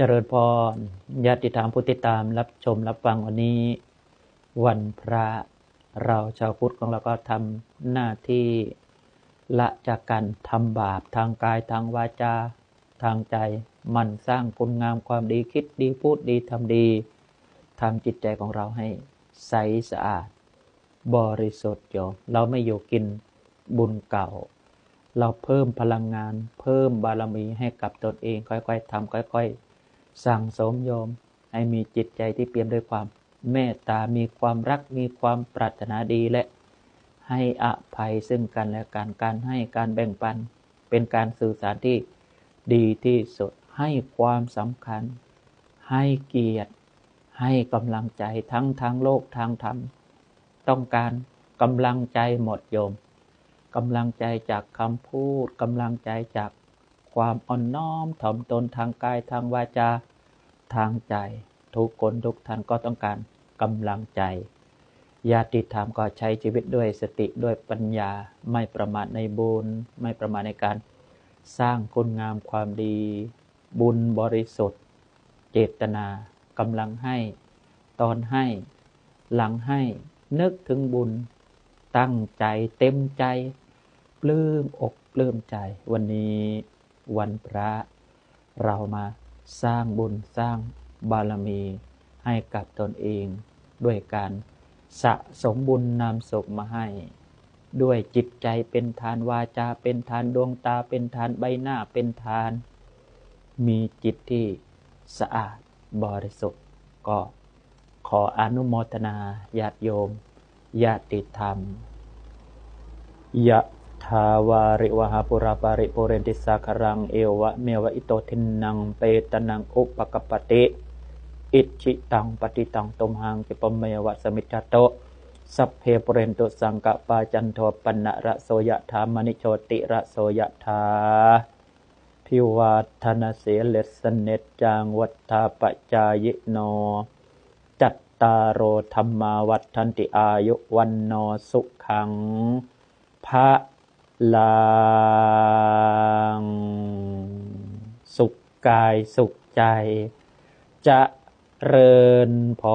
เจริญพรญาติธรรมผู้ติดตามรับชมรับฟังวันนี้ วันพระเราชาวพุทธของเราก็ทำหน้าที่ละจากการทำบาปทางกายทางวาจา ทางใจมันสร้างคุณงามความดีคิดดีพูดดีทำดีทำจิตใจของเราให้ใสสะอาด บริสุทธิ์โยมเราไม่อยู่กินบุญเก่า เราเพิ่มพลังงาน เพิ่มบารมีให้กับตนเอง ค่อยๆทำค่อย ๆ สั่งสมโยม ให้มีจิตใจที่เปี่ยมด้วยความเมตตา มีความรัก มีความปรารถนาดีและให้อภัยซึ่งกันและกันการให้การแบ่งปัน เป็นการสื่อสารที่ดีที่สุด ให้ความสำคัญ ให้เกียรติ ให้กำลังใจทั้งทางโลกทางธรรม ต้องการกำลังใจหมดโยมกำลังใจจากคำพูดกำลังใจจาก ความอ่อนน้อมถ่อมตนทางกายทางวาจา ทางใจ ทุกคนทุกท่านก็ต้องการกำลังใจ ญาติธรรมก็ใช้ชีวิตด้วยสติด้วยปัญญาไม่ประมาทในบุญ ไม่ประมาทในการสร้างคุณงามความดี บุญบริสุทธิ์ เจตนากำลังให้ ตอนให้ หลังให้ นึกถึงบุญ ตั้งใจเต็มใจ ปลื้มอกปลื้มใจวันนี้ วันพระ เรามาสร้างบุญสร้างบารมีให้กับตนเอง ด้วยการสะสมบุญนำสุขมาให้ ด้วยจิตใจเป็นทานวาจาเป็นทานดวงตาเป็นทานใบหน้าเป็นทาน มีจิตที่สะอาดบริสุทธิ์ก็ขออนุโมทนาญาติโยมญาติธรรมยะ ทาวาริวหาปุราปาริปุเรนติสาครังเอวะเมวะอิโตทินังเปตนังอุปกปติอิชิตังปฏิตังตมหังกิปเมวะสมิจโตสัพเพปเรนตุสังกปาจันโทปนะระโสยธามณิโชติระโสยธาพิวัฒนาเสเลสเนจังวัฏฐาปจายโน จัตตารโอธรรมาวัฏันติอายุวันโนสุขังพระ ลังสุขกายสุขใจจะเริญพร